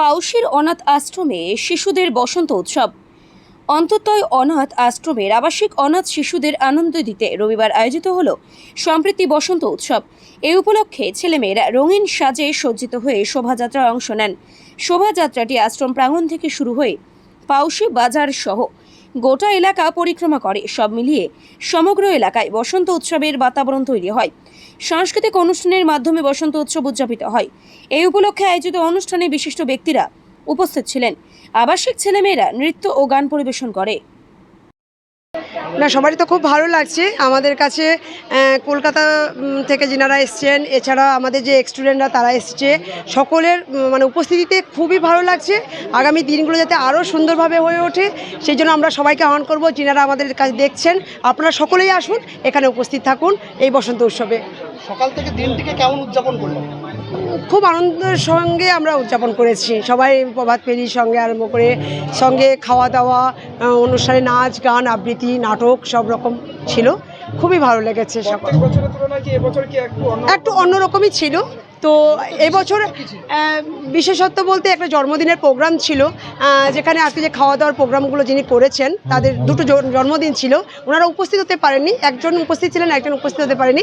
পাউশির অনাথ আশ্রমে শিশুদের বসন্ত উৎসব। অন্ততয় অনাথ আশ্রমের আবাসিক অনাথ শিশুদের আনন্দ দিতে রবিবার আয়োজিত হল সম্প্রীতি বসন্ত উৎসব। এ উপলক্ষে ছেলেমেয়েরা রঙিন সাজে সজ্জিত হয়ে শোভাযাত্রায় অংশ নেন। শোভাযাত্রাটি আশ্রম প্রাঙ্গণ থেকে শুরু হয়ে পাউশি বাজার সহ গোটা এলাকা পরিক্রমা করে। সব মিলিয়ে সমগ্র এলাকায় বসন্ত উৎসবের বাতাবরণ তৈরি হয়। সাংস্কৃতিক অনুষ্ঠানের মাধ্যমে বসন্ত উৎসব উদযাপিত হয়। এই উপলক্ষে আয়োজিত অনুষ্ঠানে বিশিষ্ট ব্যক্তিরা উপস্থিত ছিলেন। আবাসিক ছেলেমেয়েরা নৃত্য ও গান পরিবেশন করে। না, সবারই তো খুব ভালো লাগছে। আমাদের কাছে কলকাতা থেকে যেনারা এসছেন, এছাড়া আমাদের যে স্টুডেন্টরা তারা এসছে। সকলের মানে উপস্থিতিতে খুবই ভালো লাগছে। আগামী দিনগুলো যাতে আরও সুন্দরভাবে হয়ে ওঠে, সেই জন্য আমরা সবাইকে আহ্বান করব, যিনারা আমাদের কাছে দেখছেন, আপনারা সকলেই আসুন, এখানে উপস্থিত থাকুন, এই বসন্ত উৎসবে। সকাল থেকে দিনটিকে কেমন উদযাপন করলেন খুব আনন্দের সঙ্গে আমরা উদযাপন করেছি। সবাই প্রভাত ফেরির সঙ্গে আরম্ভ করে সঙ্গে খাওয়া দাওয়া অনুষ্ঠানে নাচ গান আবৃত্তি নাটক সব রকম ছিল। খুবই ভালো লেগেছে একটু অন্য একটু অন্যরকমই ছিল। তো এবছর বিশেষত্ব বলতে একটা জন্মদিনের প্রোগ্রাম ছিল। যেখানে আজকে যে খাওয়া দাওয়ার প্রোগ্রামগুলো যিনি করেছেন তাদের দুটো জন- জন্মদিন ছিল। ওনারা উপস্থিত হতে পারেননি। একজন উপস্থিত ছিলেন একজন উপস্থিত হতে পারেনি।